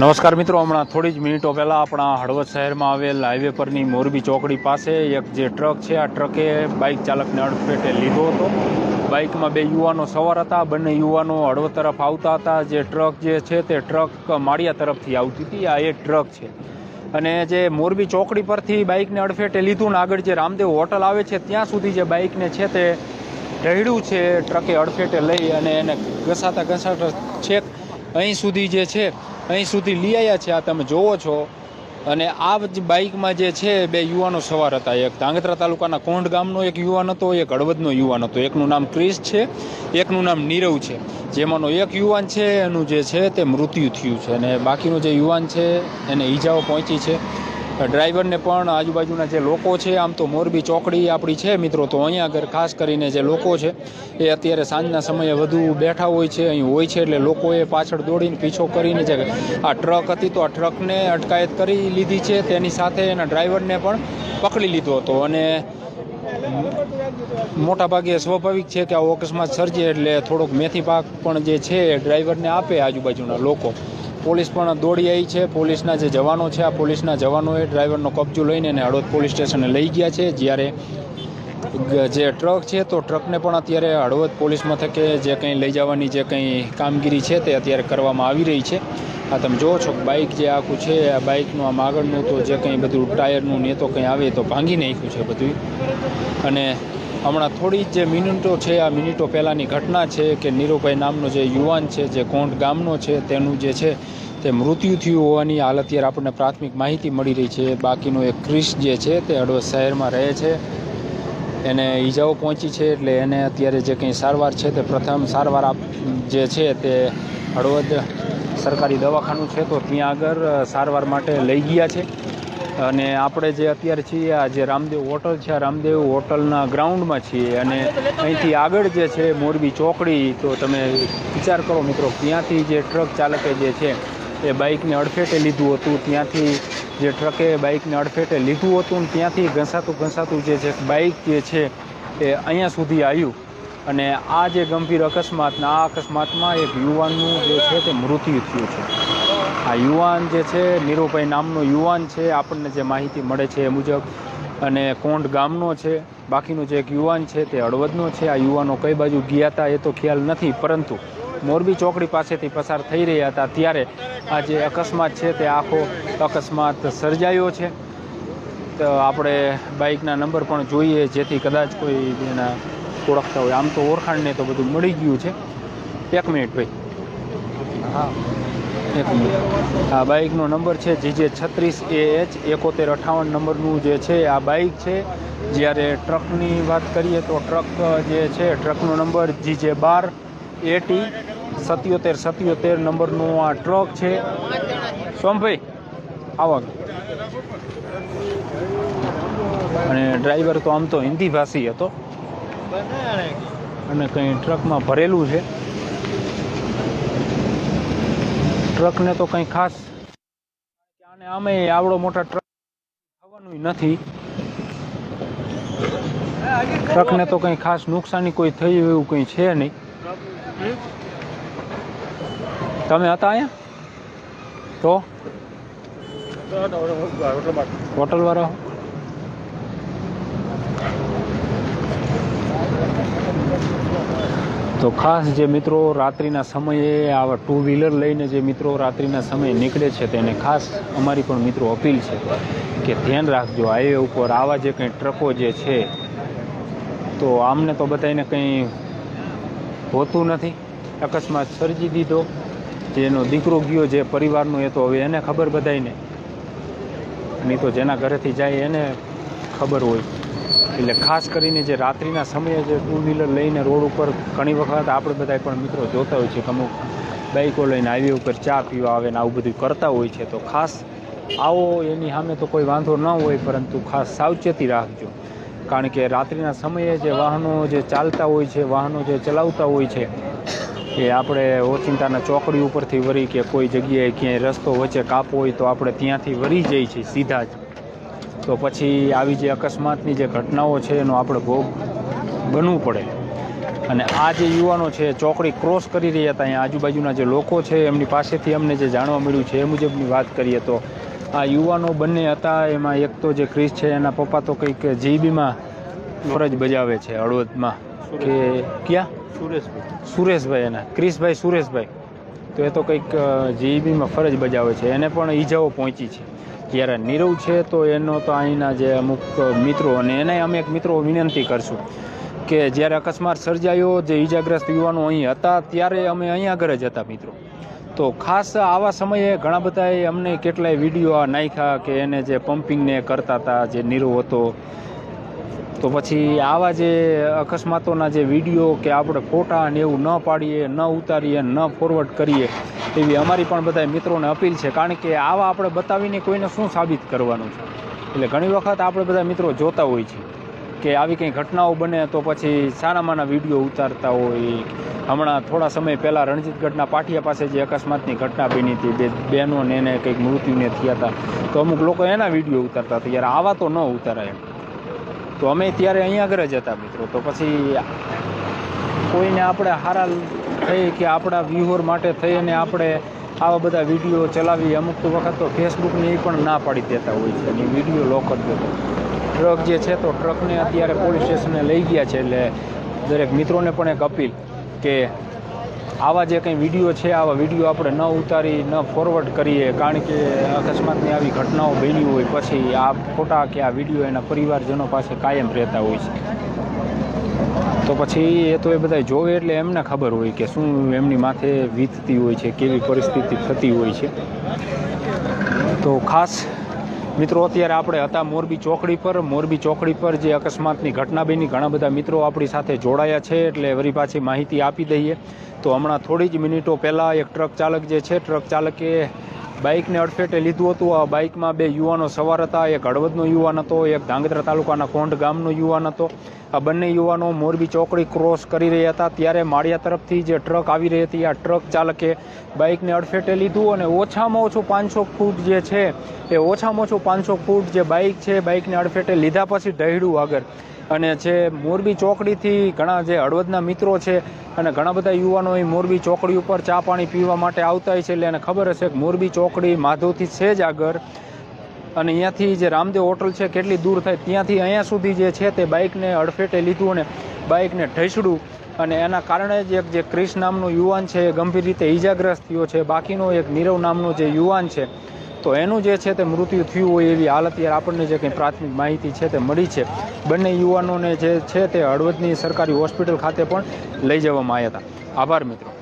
નમસ્કાર મિત્રો, હમણાં થોડી જ મિનિટો પહેલાં આપણા હળવદ શહેરમાં આવેલ હાઈવે પરની મોરબી ચોકડી પાસે એક જે ટ્રક છે, આ ટ્રકે બાઇક ચાલકને અડફેટે લીધો હતો. બાઇકમાં બે યુવાનો સવાર હતા, બંને યુવાનો હળવદ તરફ આવતા હતા. જે ટ્રક જે છે તે ટ્રક માળિયા તરફથી આવતી હતી, આ એક ટ્રક છે. અને જે મોરબી ચોકડી પરથી બાઇકને અડફેટે લીધું ને આગળ જે રામદેવ હોટલ આવે છે, ત્યાં સુધી જે બાઇકને છે તે ઢળ્યું છે, ટ્રકે અડફેટે લઈ અને એને ઘસાતા ઘસાતા છેક અહીં સુધી જે છે અહીં સુધી લઈ આવ્યા છે, આ તમે જોવો છો. અને આ જ બાઇકમાં જે છે, બે યુવાનો સવાર હતા. એક ધાંગધ્રા તાલુકાના કોંઢ ગામનો એક યુવાન હતો, એક હળવદનો યુવાન હતો. એકનું નામ ક્રિસ છે, એકનું નામ નીરવ છે. જેમાંનો એક યુવાન છે, એનું જે છે તે મૃત્યુ થયું છે. અને બાકીનું જે યુવાન છે, એને ઈજાઓ પહોંચી છે. ડ્રાઈવરને પણ આજુબાજુના જે લોકો છે, આમ તો મોરબી ચોકડી આપણી છે મિત્રો, તો અહીંયા આગળ ખાસ કરીને જે લોકો છે, એ અત્યારે સાંજના સમયે વધુ બેઠા હોય છે, અહીં હોય છે, એટલે લોકોએ પાછળ દોડીને પીછો કરીને જે આ ટ્રક હતી, તો આ ટ્રકને અટકાયત કરી લીધી છે, તેની સાથે એના ડ્રાઈવરને પણ પકડી લીધો હતો. અને મોટા ભાગે સ્વાભાવિક છે કે આ અકસ્માત સર્જે, એટલે થોડોક મેથી પાક પણ જે છે ડ્રાઈવરને આપે આજુબાજુના લોકો. પોલીસ પણ દોડી આવી છે. પોલીસના જે જવાનો છે, આ પોલીસના જવાનોએ ડ્રાઈવરનો કબજો લઈને એને હળવદ પોલીસ સ્ટેશને લઈ ગયા છે. જ્યારે જે ટ્રક છે, તો ટ્રકને પણ અત્યારે હળવદ પોલીસ મથકે જે કંઈ લઈ જવાની જે કંઈ કામગીરી છે, તે અત્યારે કરવામાં આવી રહી છે. આ તમે જુઓ છો કે બાઇક જે આખું છે, આ બાઇકનું, આમ આગળનું તો જે કંઈ બધું ટાયરનું ને તો કંઈ આવે તો ભાંગી નાખ્યું છે બધું અને હમણાં થોડી જ જે મિનિટો છે, આ મિનિટો પહેલાંની ઘટના છે કે નીરુભાઈ નામનો જે યુવાન છે, જે કોંઢ ગામનો છે, તેનું જે છે તે મૃત્યુ થયું હોવાની હાલ અત્યારે આપણને પ્રાથમિક માહિતી મળી રહી છે. બાકીનો એક ક્રિશ જે છે તે હળવદ શહેરમાં રહે છે. એને ઈજાઓ પહોંચી છે એટલે એને અત્યારે જે કંઈ સારવાર છે તે પ્રથમ સારવાર આપ જે છે તે હળવદ સરકારી દવાખાનું છે તો ત્યાં આગળ સારવાર માટે લઈ ગયા છે. અને આપણે જે અત્યારે છીએ આ જે રામદેવ હોટલ છે આ રામદેવ હોટલના ગ્રાઉન્ડમાં છીએ અને અહીંથી આગળ જે છે મોરબી ચોકડી તો તમે વિચાર કરો મિત્રો ત્યાંથી જે ટ્રક ચાલકે જે છે એ બાઇકને અડફેટે લીધું હતું. ત્યાંથી જે ટ્રકે બાઇકને અડફેટે લીધું હતું ને ત્યાંથી ઘસાતું ઘસાતું જે છે બાઇક જે છે એ અહીંયા સુધી આવ્યું. અને આ જે ગંભીર અકસ્માત આ અકસ્માતમાં એક યુવાનનું જે છે તે મૃત્યુ થયું છે. આ યુવાન જે છે, નીરુભાઈ નામનો યુવાન છે, આપણને જે માહિતી મળે છે એ મુજબ. અને કોંડ ગામનો છે, બાકીનો જે એક યુવાન છે તે હળવદનો છે. આ યુવાનો કઈ બાજુ ગયા હતા એ તો ખ્યાલ નથી, પરંતુ મોરબી ચોકડી પાસેથી પસાર થઈ રહ્યા હતા ત્યારે આ જે અકસ્માત છે તે આખો અકસ્માત સર્જાયો છે. તો આપણે બાઇકના નંબર પણ જોઈએ, જેથી કદાચ કોઈ એના ઓળખતા હોય. આમ તો ઓળખાણને તો બધું મળી ગયું છે. એક મિનિટ ભાઈ. હા. એક આ બાઇકનો નંબર છે જીજે છત્રીસ એ એચ એકોતેર અઠાવન નંબરનું જે છે, આ બાઇક છે. જ્યારે ટ્રકની વાત કરીએ તો ટ્રક જે છે, ટ્રકનો નંબર જીજે બાર, એટી, સત્યોતેર સત્યોતેર નંબરનું આ ટ્રક છે. સોમભાઈ, આવો અને ડ્રાઈવર તો આમ તો હિન્દી ભાષી હતો. અને કંઈ ટ્રકમાં ભરેલું છે. ટ્રકને તો કંઈ ખાસ આને આમે આવડો મોટા ટ્રક થવાનું નથી. ટ્રકને તો કંઈ ખાસ નુકસાની કોઈ થઈ એવું કંઈ છે નહીં. તમે હતા અહીંયા? તો? હોટલવાળા. તો ખાસ જે મિત્રો રાત્રિના સમયે આવા ટુ વ્હીલર લઈને જે મિત્રો રાત્રિના સમયે નીકળે છે, તેને ખાસ અમારી પણ મિત્રો અપીલ છે કે ધ્યાન રાખજો. હાઈવે ઉપર આવા જે કંઈ ટ્રકો જે છે, તો આમને તો બધાને કંઈ હોતું નથી. અકસ્માત સર્જી દીધો. જેનો દીકરો ગયો, જે પરિવારનો એ તો હવે એને ખબર બધાયને. નહીં તો જેના ઘરેથી જાય એને ખબર હોય. એટલે ખાસ કરીને જે રાત્રિના સમયે જે ટુ વ્હીલર લઈને રોડ ઉપર ઘણી વખત આપણે બધા પણ મિત્રો જોતા હોય છે કે અમુક બાઈકો લઈને હાઈવે ઉપર ચા પીવા આવે ને આવું બધું કરતા હોય છે, તો ખાસ આવો એની સામે તો કોઈ વાંધો ન હોય, પરંતુ ખાસ સાવચેતી રાખજો. કારણ કે રાત્રિના સમયે જે વાહનો જે ચાલતા હોય છે, વાહનો જે ચલાવતા હોય છે, એ આપણે ઓચિંતાના ચોકડી ઉપરથી વળી કે કોઈ જગ્યાએ ક્યાંય રસ્તો વચ્ચે કાપો હોય તો આપણે ત્યાંથી વળી જઈએ છીએ સીધા જ. તો પછી આવી જે અકસ્માતની જે ઘટનાઓ છે એનો આપણે ભોગ બનવું પડે. અને આ જે યુવાનો છે ચોકડી ક્રોસ કરી રહ્યા હતા અહીંયા આજુબાજુના જે લોકો છે એમની પાસેથી અમને જે જાણવા મળ્યું છે એ મુજબની વાત કરીએ તો આ યુવાનો બંને હતા એમાં એક તો જે ક્રિસ છે એના પપ્પા તો કંઈક જીબીમાં ફરજ બજાવે છે હળવદમાં. કે ક્યાં? સુરેશભાઈ. સુરેશભાઈ એના. ક્રિશભાઈ સુરેશભાઈ. તો એ તો કંઈક જીબીમાં ફરજ બજાવે છે. એને પણ ઈજાઓ પહોંચી છે. જ્યારે નીરવ છે, તો એનો તો અહીંના જે અમુક મિત્રો અને એને અમે એક મિત્રો વિનંતી કરશું કે જ્યારે અકસ્માત સર્જાયો, જે ઈજાગ્રસ્ત યુવાનો અહીં હતા, ત્યારે અમે અહીં આગળ જ હતા મિત્રો. તો ખાસ આવા સમયે ઘણા બધાએ અમને કેટલાય વીડિયો નાખ્યા કે એને જે પમ્પિંગને કરતા હતા, જે નીરવ હતો તો પછી આવા જે અકસ્માતોના જે વીડિયો કે આપણે ફોટા ને એવું ન પાડીએ, ન ઉતારીએ, ન ફોરવર્ડ કરીએ, એવી અમારી પણ બધા મિત્રોને અપીલ છે. કારણ કે આવા આપણે બતાવીને કોઈને શું સાબિત કરવાનું છે? એટલે ઘણી વખત આપણે બધા મિત્રો જોતા હોય છે કે આવી કંઈ ઘટનાઓ બને તો પછી સારામાંના વીડિયો ઉતારતા હોય. હમણાં થોડા સમય પહેલાં રણજીતગઢના પાટિયા પાસે જે અકસ્માતની ઘટના બની હતી, બે બહેનો ને એને કંઈક મૃત્યુને થયા હતા. તો અમુક લોકો એના વીડિયો ઉતારતા હતા. યાર આવા તો ન ઉતારાય. તો અમે ત્યારે અહીંયા આગળ જ હતા મિત્રો. તો પછી કોઈને આપણે હારા થઈ કે આપણા વ્યૂહર માટે થઈ અને આપણે આવા બધા વીડિયો ચલાવી અમુક વખત તો ફેસબુકને એ પણ ના પાડી દેતા હોય છે અને વીડિયો લોક જ દેતો ટ્રક જે છે તો ટ્રકને અત્યારે પોલીસ સ્ટેશને લઈ ગયા છે એટલે દરેક મિત્રોને પણ એક અપીલ કે આવા જે કંઈ વીડિયો છે, આવા વીડિયો આપણે ન ઉતારી, ન ફોરવર્ડ કરીએ, કારણ કે અકસ્માતની આવી ઘટનાઓ બની હોય પછી આ ફોટા કે આ વીડિયો એના પરિવારજનો પાસે કાયમ રહેતા હોય છે. તો પછી એ તો એ બધા જોવે એટલે એમને ખબર હોય કે શું એમની માથે વીતતી હોય છે, કેવી પરિસ્થિતિ થતી હોય છે. તો ખાસ મિત્રો, અત્યારે આપણે હતા મોરબી ચોકડી પર. મોરબી ચોકડી પર જે અકસ્માતની ઘટના બની, ઘણા બધા મિત્રો આપણી સાથે જોડાયા છે, એટલે વરી પાછી માહિતી આપી દઈએ. તો હમણાં થોડી જ મિનિટો પહેલાં એક ટ્રક ચાલક જે છે, ટ્રક ચાલકે બાઇકને અડફેટે લીધું હતું. આ બાઇકમાં બે યુવાનો સવાર હતા. એક હળવદનો યુવાન હતો, એક ધાંગધ્રા તાલુકાના કોંઢ ગામનો યુવાન હતો. આ બંને યુવાનો મોરબી ચોકડી ક્રોસ કરી રહ્યા હતા. ત્યારે માળિયા તરફથી જે ટ્રક આવી રહી હતી, આ ટ્રક ચાલકે બાઇકને અડફેટે લીધું અને ઓછામાં ઓછું પાંચસો ફૂટ જે છે, એ ઓછામાં ઓછું પાંચસો ફૂટ જે બાઇક છે બાઇકને અડફેટે લીધા પછી ઢળ્યું આગળ. અને જે મોરબી ચોકડીથી ઘણા જે હળવદના મિત્રો છે અને ઘણા બધા યુવાનો એ મોરબી ચોકડી ઉપર ચા પાણી પીવા માટે આવતા હોય છે એટલે એને ખબર હશે કે મોરબી ચોકડી માધવથી છે જ આગળ. અને અહીંયાથી જે રામદેવ હોટલ છે, કેટલી દૂર થાય ત્યાંથી અહીંયા સુધી જે છે તે બાઇકને અડફેટે લીધું અને બાઇકને ઢસડું અને એના કારણે જ એક જે ક્રિશ નામનો યુવાન છે એ ગંભીર રીતે ઈજાગ્રસ્ત થયો છે. બાકીનો એક નીરવ નામનો જે યુવાન છે તો એનું જે છે તે મૃત્યુ થયું હોય એવી હાલત યાર આપણને જે કંઈ પ્રાથમિક માહિતી છે તે મળી છે. બંને યુવાનોને જે છે તે હળવદની સરકારી હોસ્પિટલ ખાતે પણ લઈ જવામાં આવ્યા હતા. આભાર મિત્રો.